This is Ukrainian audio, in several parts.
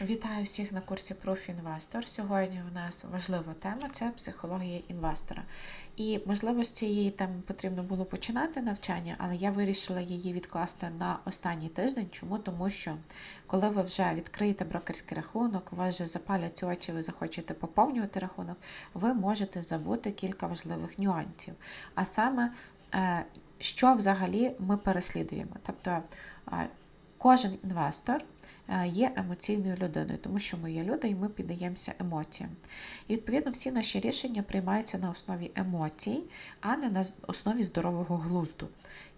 Вітаю всіх на курсі Профінвестор. Сьогодні у нас важлива тема це психологія інвестора. І можливо з цієї теми потрібно було починати навчання, але я вирішила її відкласти на останній тиждень. Чому? Тому що коли ви вже відкриєте брокерський рахунок, у вас вже запалять очі, ви захочете поповнювати рахунок, ви можете забути кілька важливих нюансів. А саме, е, що взагалі ми переслідуємо. Тобто кожен інвестор е, є емоційною людиною, тому що ми є люди і ми піддаємося емоціям. І відповідно всі наші рішення приймаються на основі емоцій, а не на основі здорового глузду.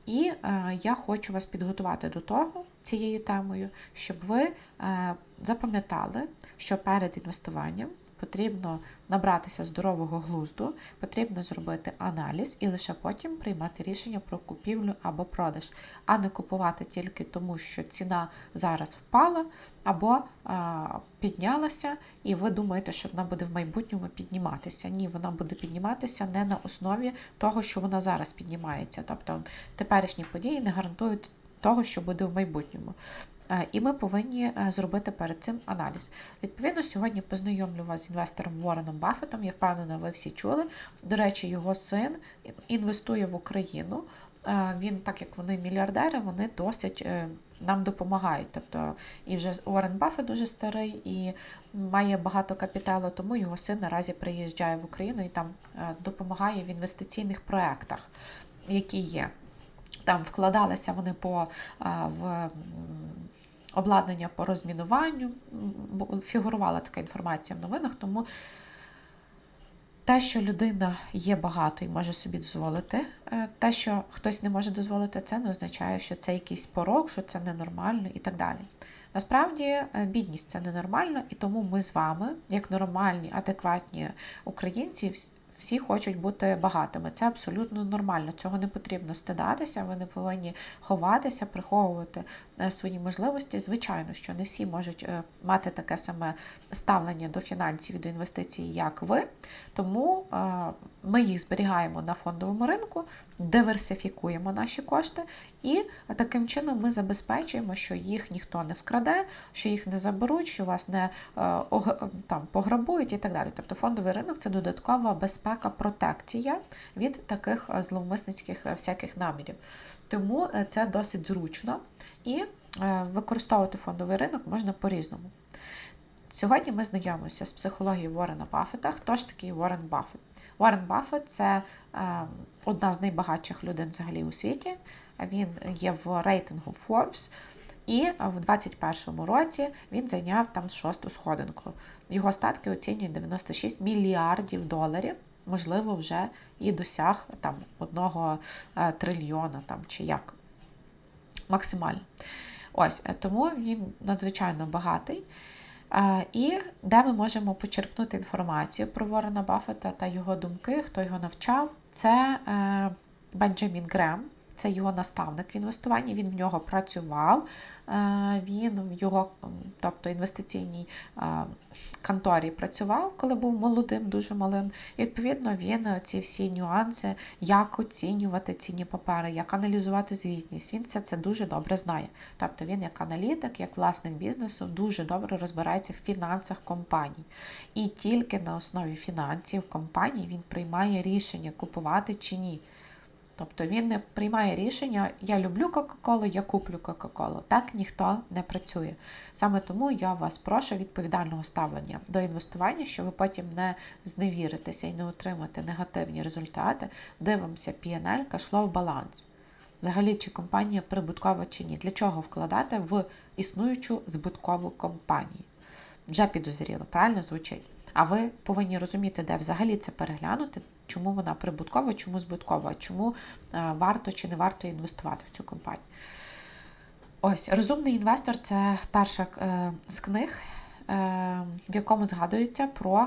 І е, я хочу вас підготувати до того цією темою, щоб ви е, запам'ятали, що перед інвестуванням потрібно набратися здорового глузду, потрібно зробити аналіз і лише потім приймати рішення про купівлю або продаж, а не купувати тільки тому, що ціна зараз впала або а, піднялася, і ви думаєте, що вона буде в майбутньому підніматися. Ні, вона буде підніматися не на основі того, що вона зараз піднімається. Тобто теперішні події не гарантують того, що буде в майбутньому. Е, І ми повинні е, зробити перед цим аналіз. Відповідно, сьогодні познайомлю вас з інвестором Вореном Баффетом. Я впевнена, ви всі чули. До речі, його син інвестує в Україну. Е, Він, так як вони мільярдери, вони досить нам допомагають. Тобто, і вже Уоррен Баффет дуже старий і має багато капіталу, тому його син наразі приїжджає в Україну і там допомагає в інвестиційних проєктах, які є. Там вкладалися вони по в обладнання по розмінуванню. Фігурувала така інформація в новинах, тому те, що людина є багато і може собі дозволити, е, те, що хтось не може дозволити, це не означає, що це якийсь порок, що це ненормально і так далі. Насправді, е, бідність це ненормально, і тому ми з вами, як нормальні, адекватні українці, всі хочуть бути багатими. Це абсолютно нормально. Цього не потрібно стидатися. Ви не повинні ховатися, приховувати е, свої можливості. Звичайно, що не всі можуть е, мати таке саме ставлення до фінансів до інвестицій, як ви. Тому е, ми їх зберігаємо на фондовому ринку, диверсифікуємо наші кошти, і таким чином ми забезпечуємо, що їх ніхто не вкраде, що їх не заберуть, що вас не там пограбують і так далі. Тобто фондовий ринок це додаткова безпека, протекція від таких е, зловмисницьких е, всяких намірів. Тому е, це досить зручно і використовувати фондовий ринок можна по-різному. Сьогодні ми знайомимося з психологією Уоррена Баффета. Хто ж такий Уоррен Баффет? Уоррен Баффет це одна з найбагатших людей взагалі у світі. Він є в рейтингу Forbes. І в 2021 році він зайняв там шосту сходинку. Його статки оцінюють 96 мільярдів доларів. Можливо, вже і досяг там одного е, трильйона там чи як максимально. Ось е, тому він надзвичайно багатий. Е, І де ми можемо почерпнути інформацію про Ворона Баффета та його думки, хто його навчав, це Бенджамін Грем, це його наставник в інвестуванні. Він в нього працював. е, Він в його, тобто інвестиційній е, конторі працював, коли був молодим, дуже малим. І відповідно він ці всі нюанси, як оцінювати цінні папери, як аналізувати звітність. Він все це дуже добре знає. Тобто він як аналітик, як власник бізнесу, дуже добре розбирається в фінансах компаній. І тільки на основі фінансів компаній він приймає рішення, купувати чи ні. Тобто він не приймає рішення, я люблю Кока-Колу, я куплю Кока-Колу. Так ніхто не працює. Саме тому я вас прошу відповідального ставлення до інвестування, щоб ви потім не зневіритеся і не отримати негативні результати. Дивимося PNL, кашлов баланс. Взагалі, чи компанія прибуткова чи ні. Для чого вкладати в існуючу збиткову компанію? Вже підозріло, правильно звучить. А ви повинні розуміти, де взагалі це переглянути, чому вона прибуткова, чому збуткова, чому е, варто чи не варто інвестувати в цю компанію. Ось розумний інвестор це перша е, з книг, е, в якому згадується про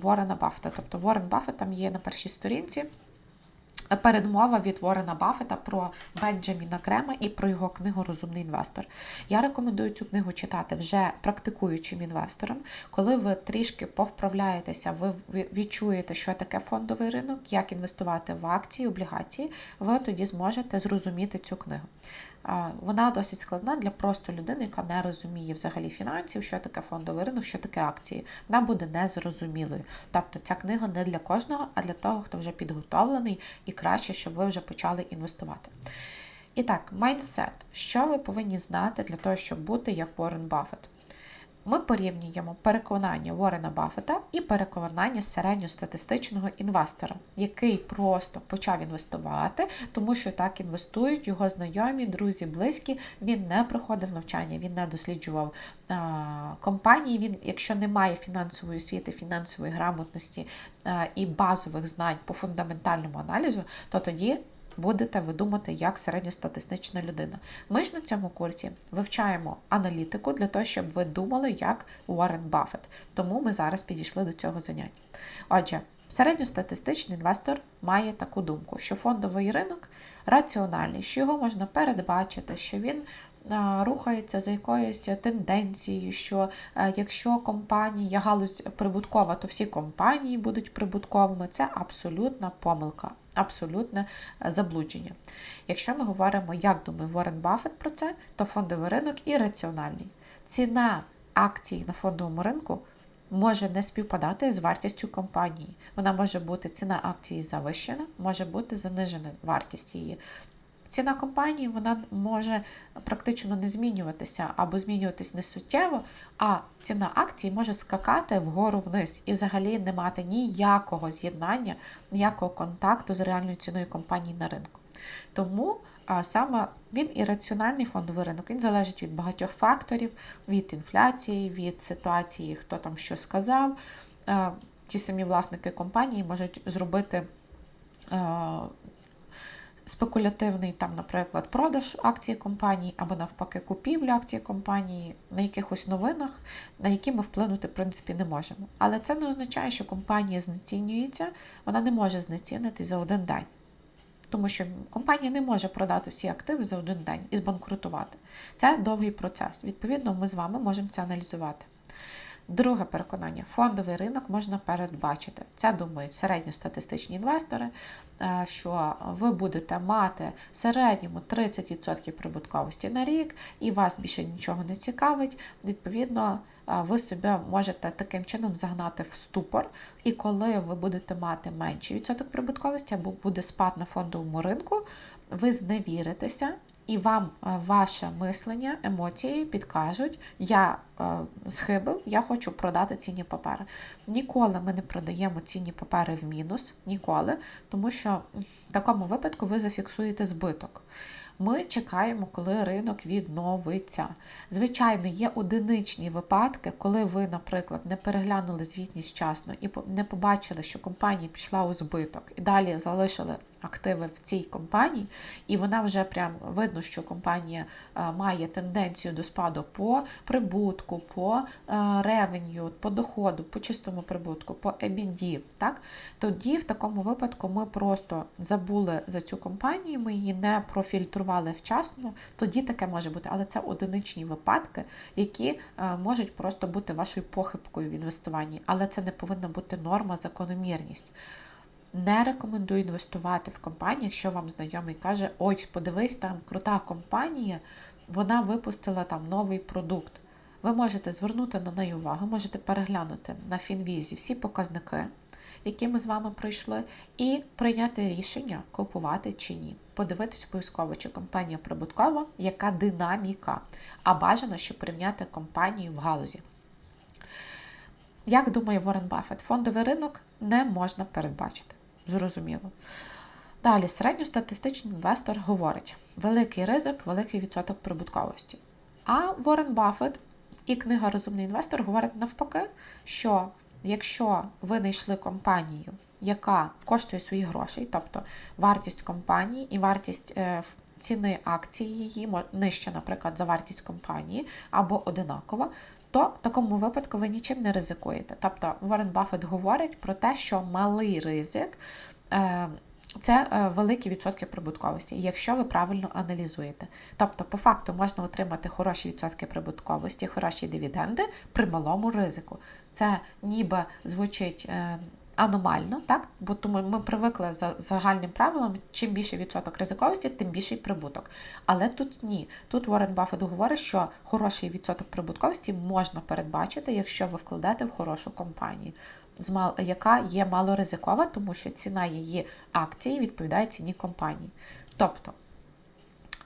Ворена Баффета. Тобто Ворен Баффет там є на першій сторінці. Передмова від Ворена Баффета про Бенджаміна Крема і про його книгу Розумний інвестор. Я рекомендую цю книгу читати вже практикуючим інвесторам. Коли ви трішки повправляєтеся, ви відчуєте, що таке фондовий ринок, як інвестувати в акції, облігації, ви тоді зможете зрозуміти цю книгу. А, вона досить складна для просто людини, яка не розуміє взагалі фінансів, що таке фондовий ринок, що таке акції. Вона буде незрозумілою. Тобто ця книга не для кожного, а для того, хто вже підготовлений і краще, щоб ви вже почали інвестувати. І так, майндсет. Що ви повинні знати для того, щоб бути як Уоррен Баффет? Ми порівнюємо переконання Уоррена Баффета і переконання середньостатистичного інвестора, який просто почав інвестувати, тому що так інвестують його знайомі, друзі, близькі. Він не проходив навчання, він не досліджував а, компанії. Він, якщо не має фінансової освіти, фінансової грамотності а, і базових знань по фундаментальному аналізу, то тоді будете ви думати як середньостатистична людина. Ми ж на цьому курсі вивчаємо аналітику для того, щоб ви думали як Уоррен Баффет. Тому ми зараз підійшли до цього заняття. Отже, середньостатистичний інвестор має таку думку, що фондовий ринок раціональний, що його можна передбачити, що він рухається за якоюсь тенденцією, що е, якщо компанія галузь прибуткова, то всі компанії будуть прибутковими. Це абсолютна помилка, абсолютне е, заблудження. Якщо ми говоримо, як думає Ворен Баффет про це, то фондовий ринок і раціональний. Ціна акцій на фондовому ринку. Може не співпадати з вартістю компанії. Вона може бути ціна акції завищена, може бути занижена вартість її. Ціна компанії вона може практично не змінюватися або змінюватись не суттєво, а ціна акції може скакати вгору вниз і взагалі не мати ніякого з'єднання, ніякого контакту з реальною ціною компанії на ринку. Тому саме він і раціональний фондовий ринок, він залежить від багатьох факторів, від інфляції, від ситуації, хто там що сказав. Ті самі власники компанії можуть зробити спекулятивний, там, наприклад, продаж акції компанії або навпаки купівлю акції компанії на якихось новинах, на які ми вплинути в принципі не можемо. Але це не означає, що компанія знецінюється, вона не може знецінити за один день. Тому що компанія не може продати всі активи за один день і збанкрутувати. Це довгий процес. Відповідно, ми з вами можемо це аналізувати. Друге переконання, фондовий ринок можна передбачити. Це думають середньостатистичні інвестори, е, що ви будете мати в середньому 30% прибутковості на рік, і вас більше нічого не цікавить. Відповідно, е, ви собі можете таким чином загнати в ступор, і коли ви будете мати менший відсоток прибутковості або буде спад на фондовому ринку, ви зневіритеся і вам е, ваше мислення, емоції підкажуть, я е, схибив, я хочу продати цінні папери. Ніколи ми не продаємо цінні папери в мінус, ніколи, тому що в такому випадку ви зафіксуєте збиток. Ми чекаємо, коли ринок відновиться. Звичайно, є одиничні випадки, коли ви, наприклад, не переглянули звітність вчасно і не побачили, що компанія пішла у збиток, і далі залишили активи в цій компанії, і вона вже прям видно, що компанія е, має тенденцію до спаду по прибутку, по е, ревеню, по доходу, по чистому прибутку, по EBITDA, так? Тоді в такому випадку ми просто забули за цю компанію, ми її не профільтрували вчасно, тоді таке може бути, але це одиничні випадки, які е, можуть просто бути вашою похибкою в інвестуванні, але це не повинна бути норма, закономірність. Не рекомендую інвестувати в компанію, якщо вам знайомий каже, ой, подивись, там крута компанія, вона випустила там новий продукт. Ви можете звернути на неї увагу, можете переглянути на фінвізі всі показники, які ми з вами пройшли, і прийняти рішення, купувати чи ні. Подивитись обов'язково, чи компанія прибуткова, яка динаміка, а бажано, щоб порівняти компанію в галузі. Як думає Ворен Баффет, фондовий ринок не можна передбачити. Зрозуміло. Далі, середньостатистичний інвестор говорить: великий ризик, великий відсоток прибутковості. А Ворен Баффет і книга Розумний інвестор говорять навпаки, що якщо ви знайшли компанію, яка коштує свої гроші, тобто вартість компанії і вартість е, ціни акції її нижче, наприклад, за вартість компанії або одинакова, то в такому випадку ви нічим не ризикуєте. Тобто Ворен Баффет говорить про те, що малий ризик е, це е, великі відсотки прибутковості, якщо ви правильно аналізуєте. Тобто, по факту можна отримати хороші відсотки прибутковості, хороші дивіденди при малому ризику. Це ніби звучить е, аномально, так? Бо тому ми привикли за загальним правилом, чим більше відсоток ризиковості, тим більший прибуток. Але тут ні. Тут Уоррен Баффет говорить, що хороший відсоток прибутковості можна передбачити, якщо ви вкладете в хорошу компанію, яка є малоризикова, тому що ціна її акції відповідає ціні компанії. Тобто.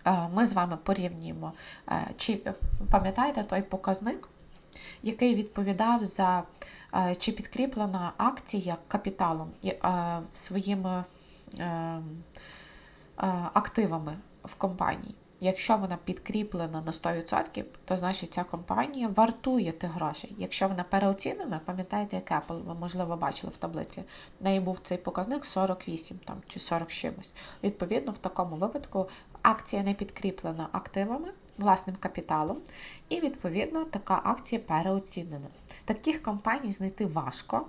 Е, ми з вами порівнюємо, е, чи пам'ятаєте той показник, який відповідав за Е, чи підкріплена акція капіталом е, своїми е, активами в компанії. Якщо вона підкріплена на 100%, то значить ця компанія вартує тих грошей. Якщо вона переоцінена, пам'ятаєте, як Apple, ви, можливо, бачили в таблиці, в неї був цей показник 48 там, чи 40 чимось. Відповідно, в такому випадку акція не підкріплена активами, власним капіталом, і, відповідно, така акція переоцінена. Таких компаній знайти важко.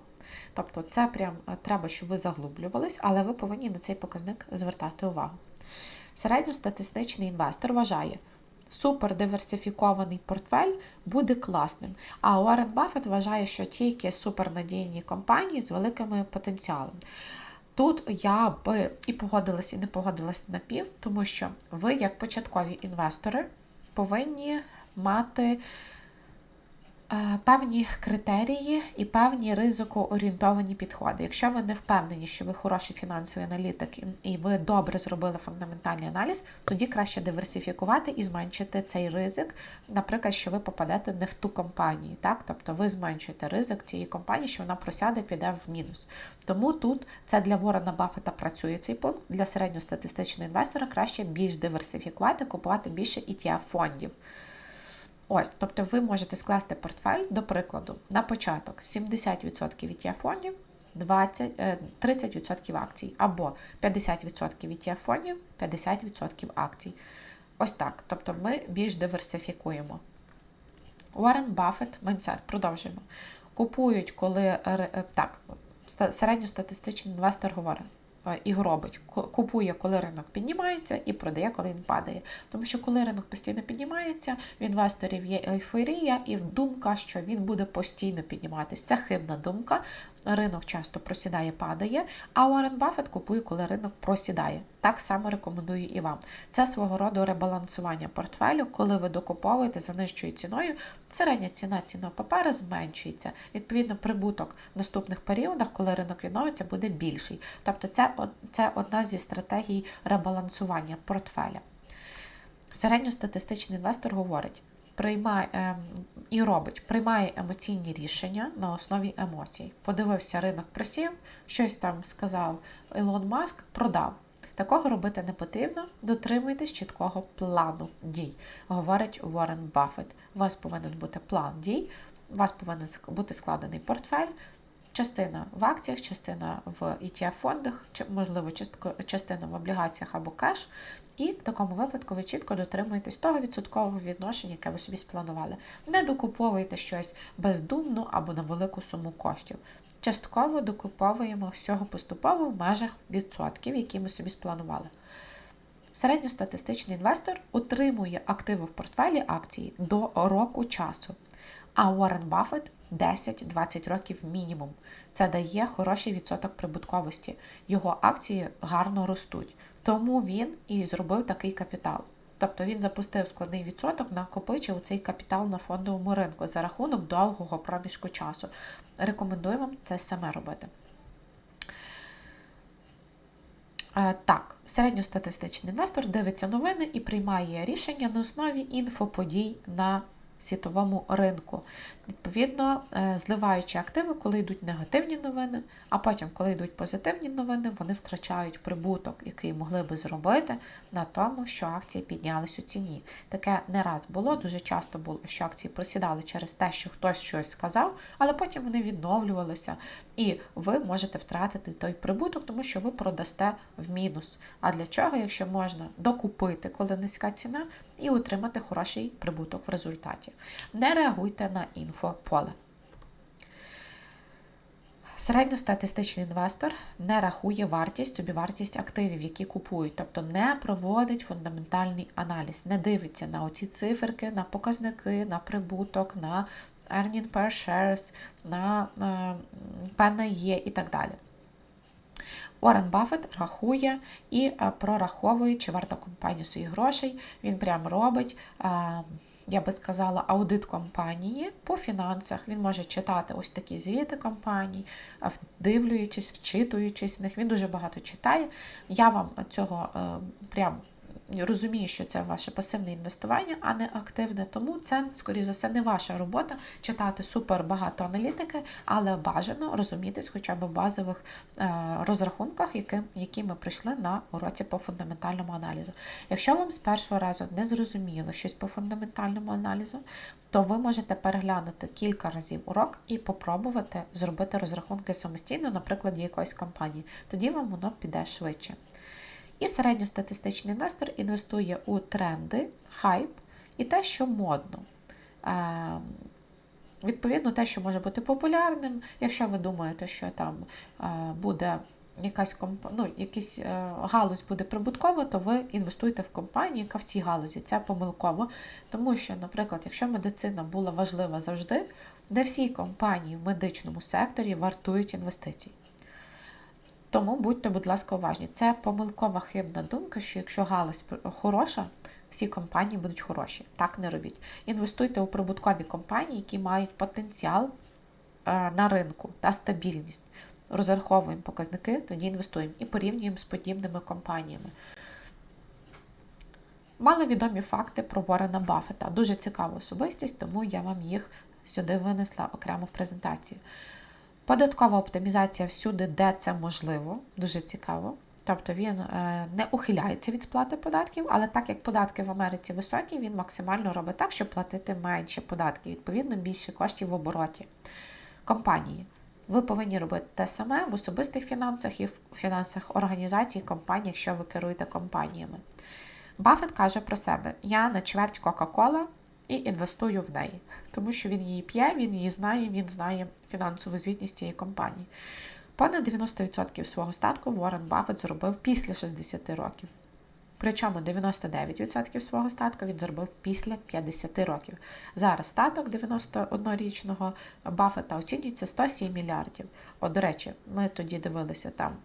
Тобто, це прям е, треба, щоб ви заглублювались, але ви повинні на цей показник звертати увагу. Середньостатистичний інвестор вважає, супердиверсифікований портфель буде класним. А Уоррен Баффет вважає, що тільки супернадійні компанії з великим потенціалом. Тут я би і погодилась, і не погодилась на пів, тому що ви, як початкові інвестори, повинні мати певні критерії і певні ризикоорієнтовані підходи. Якщо ви не впевнені, що ви хороший фінансовий аналітик і ви добре зробили фундаментальний аналіз, тоді краще диверсифікувати і зменшити цей ризик, наприклад, що ви попадете не в ту компанію. Так? Тобто ви зменшуєте ризик цієї компанії, що вона просяде, піде в мінус. Тому тут це для Ворона Баффета працює цей пункт. Для середньостатистичного інвестора краще більш диверсифікувати, купувати більше ETF фондів. Ось, тобто ви можете скласти портфель, до прикладу, на початок 70% ETF фондів, 20, 30% акцій, або 50% ETF фондів, 50% акцій. Ось так. Тобто ми більш диверсифікуємо. Уоррен Баффет, Mindset, продовжуємо. Купують, коли е, так, середньостатистичний інвестор говорить. Е, і робить. Купує, коли ринок піднімається, і продає, коли він падає. Тому що коли ринок постійно піднімається, в інвесторів є ейфорія і думка, що він буде постійно підніматися. Це хибна думка. Ринок часто просідає, падає, а Уоррен Баффет купує, коли ринок просідає. Так само рекомендую і вам. Це свого роду ребалансування портфелю, коли ви докуповуєте за нижчою ціною, середня ціна цінного папера зменшується. Відповідно, прибуток в наступних періодах, коли ринок відновиться, буде більший. Тобто, це, це одна зі стратегій ребалансування портфеля. Середньостатистичний інвестор говорить приймає ем, і робить, приймає емоційні рішення на основі емоцій. Подивився ринок просів, щось там сказав Ілон Маск, продав. Такого робити не потрібно, дотримуйтесь чіткого плану дій, говорить Уоррен Баффет. У вас повинен бути план дій, у вас повинен бути складений портфель, частина в акціях, частина в ETF-фондах, можливо, частина в облігаціях або кеш. І в такому випадку ви чітко дотримуєтесь того відсоткового відношення, яке ви собі спланували. Не докуповуйте щось бездумно або на велику суму коштів. Частково докуповуємо всього поступово в межах відсотків, які ми собі спланували. Середньостатистичний інвестор отримує активи в портфелі акції до року часу. А Уоррен Баффет 10-20 років мінімум. Це дає хороший відсоток прибутковості. Його акції гарно ростуть. Тому він і зробив такий капітал. Тобто він запустив складний відсоток, накопичив цей капітал на фондовому ринку за рахунок довгого проміжку часу. Рекомендую вам це саме робити. Е, так, середньостатистичний інвестор дивиться новини і приймає рішення на основі інфоподій на світовому ринку. Відповідно, е, зливаючи активи, коли йдуть негативні новини, а потім, коли йдуть позитивні новини, вони втрачають прибуток, який могли би зробити на тому, що акції піднялись у ціні. Таке не раз було, дуже часто було, що акції просідали через те, що хтось щось сказав, але потім вони відновлювалися, і ви можете втратити той прибуток, тому що ви продасте в мінус. А для чого, якщо можна докупити, коли низька ціна, і отримати хороший прибуток в результаті? Не реагуйте на інфополе. Середньостатистичний інвестор не рахує вартість, собівартість активів, які купують, тобто не проводить фундаментальний аналіз, не дивиться на оці циферки, на показники, на прибуток, на earning per shares, на е, PNE і так далі. Уоррен Баффет рахує і е, прораховує, чи варта компанія своїх грошей. Він прям робить, е, я би сказала, аудит компанії по фінансах. Він може читати ось такі звіти компаній, е, вдивлюючись, вчитуючись в них. Він дуже багато читає. Я вам цього прям розумію, що це ваше пасивне інвестування, а не активне. Тому це, скоріше за все, не ваша робота читати супер багато аналітики, але бажано розумітись хоча б в базових е, розрахунках, які, які ми прийшли на уроці по фундаментальному аналізу. Якщо вам з першого разу не зрозуміло щось по фундаментальному аналізу, то ви можете переглянути кілька разів урок і попробувати зробити розрахунки самостійно, на прикладі якоїсь компанії. Тоді вам воно піде швидше. І середньостатистичний інвестор інвестує у тренди, хайп і те, що модно. Е, Відповідно, те, що може бути популярним, якщо ви думаєте, що там е, буде якась комп... ну, якийсь е, галузь буде прибуткова, то ви інвестуєте в компанію, яка в цій галузі. Це помилково. Тому що, наприклад, якщо медицина була важлива завжди, не всі компанії в медичному секторі вартують інвестицій. Тому будьте, будь ласка, уважні. Це помилкова хибна думка, що якщо галузь хороша, всі компанії будуть хороші. Так не робіть. Інвестуйте у прибуткові компанії, які мають потенціал е, на ринку та стабільність. Розраховуємо показники, тоді інвестуємо і порівнюємо з подібними компаніями. Маловідомі факти про Ворена Баффета. Дуже цікава особистість, тому я вам їх сюди винесла окремо в презентацію. Податкова оптимізація всюди, де це можливо, дуже цікаво. Тобто він е, не ухиляється від сплати податків, але так як податки в Америці високі, він максимально робить так, щоб платити менше податків, відповідно, більше коштів в обороті компанії. Ви повинні робити те саме в особистих фінансах і в фінансах організацій компаній, якщо ви керуєте компаніями. Баффет каже про себе: я на чверть Кока-Кола і інвестую в неї, тому що він її п'є, він її знає, він знає фінансову звітність цієї компанії. Понад 90% свого статку Уоррен Баффет зробив після 60 років. Причому 99% свого статку він зробив після 50 років. Зараз статок 91-річного Баффета оцінюється 107 мільярдів. От, до речі, ми тоді дивилися, там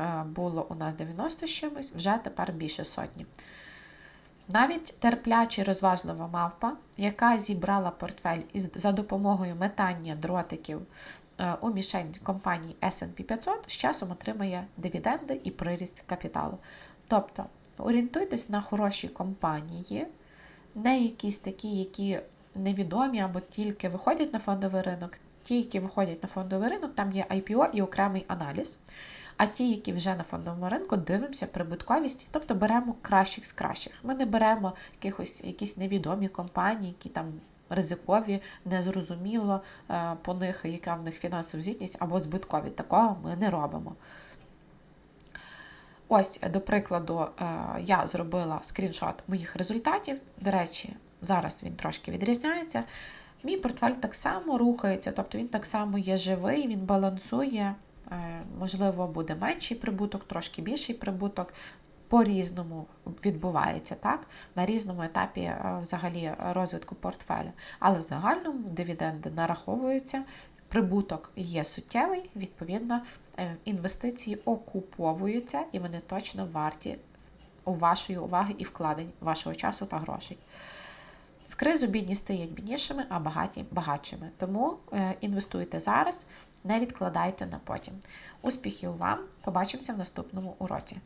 е, було у нас 90 з чимось, вже тепер більше сотні. Навіть терпляча розважлива мавпа, яка зібрала портфель із за допомогою метання дротиків е, у мішень компанії SP 500, з часом отримає дивіденди і приріст капіталу. Тобто орієнтуйтесь на хороші компанії, не якісь такі, які невідомі або тільки виходять на фондовий ринок. Ті, які виходять на фондовий ринок, там є IPO і окремий аналіз. А ті, які вже на фондовому ринку, дивимося прибутковість, тобто беремо кращих з кращих. Ми не беремо якихось якісь невідомі компанії, які там ризикові, незрозуміло е, по них, яка в них фінансова звітність або збиткові. Такого ми не робимо. Ось, до прикладу, е, я зробила скріншот моїх результатів. До речі, зараз він трошки відрізняється. Мій портфель так само рухається, тобто він так само є живий, він балансує. Е, можливо, буде менший прибуток, трошки більший прибуток. По-різному відбувається так, на різному етапі е, взагалі розвитку портфеля. Але в загальному дивіденди нараховуються, прибуток є суттєвий, відповідно, е, інвестиції окуповуються і вони точно варті у вашої уваги і вкладень вашого часу та грошей. В кризу бідні стають біднішими, а багаті багатшими. Тому інвестуйте зараз. Не відкладайте на потім. Успіхів вам! Побачимося в наступному уроці.